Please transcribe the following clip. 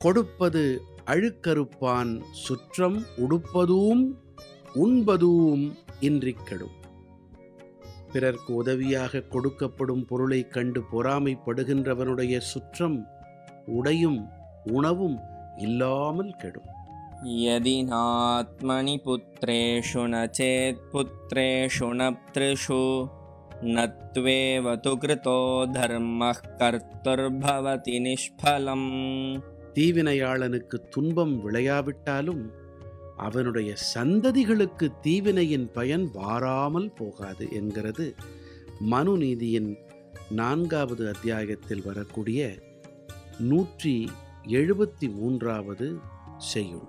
கொடுப்பது அழுக்கறுப்பான் சுற்றம் உடுப்பதும் உண்பதும் இன்றிக் கெடும் பிறர்க்கு உதவியாக கொடுக்கப்படும் பொருளைக் கண்டு பொறாமைப்படுகின்றவனுடைய சுற்றம் உடையும் உணவும் இல்லாமல் கெடும் यदि नात्मनि पुत्रेषु न चेत् पुत्रेषु न पृषु न त्वेव तु कृतो धर्मः कर्तुर्भवति निष्फलम् தீவினையாளனுக்கு துன்பம் விளையாவிட்டாலும் அவனுடைய சந்ததிகளுக்கு தீவினையின் பயன் வாராமல் போகாது என்கிறது மனுநீதியின் நான்காவது அத்தியாயத்தில் வரக்கூடிய நூற்றி எழுபத்தி மூன்றாவது செய்யுள்.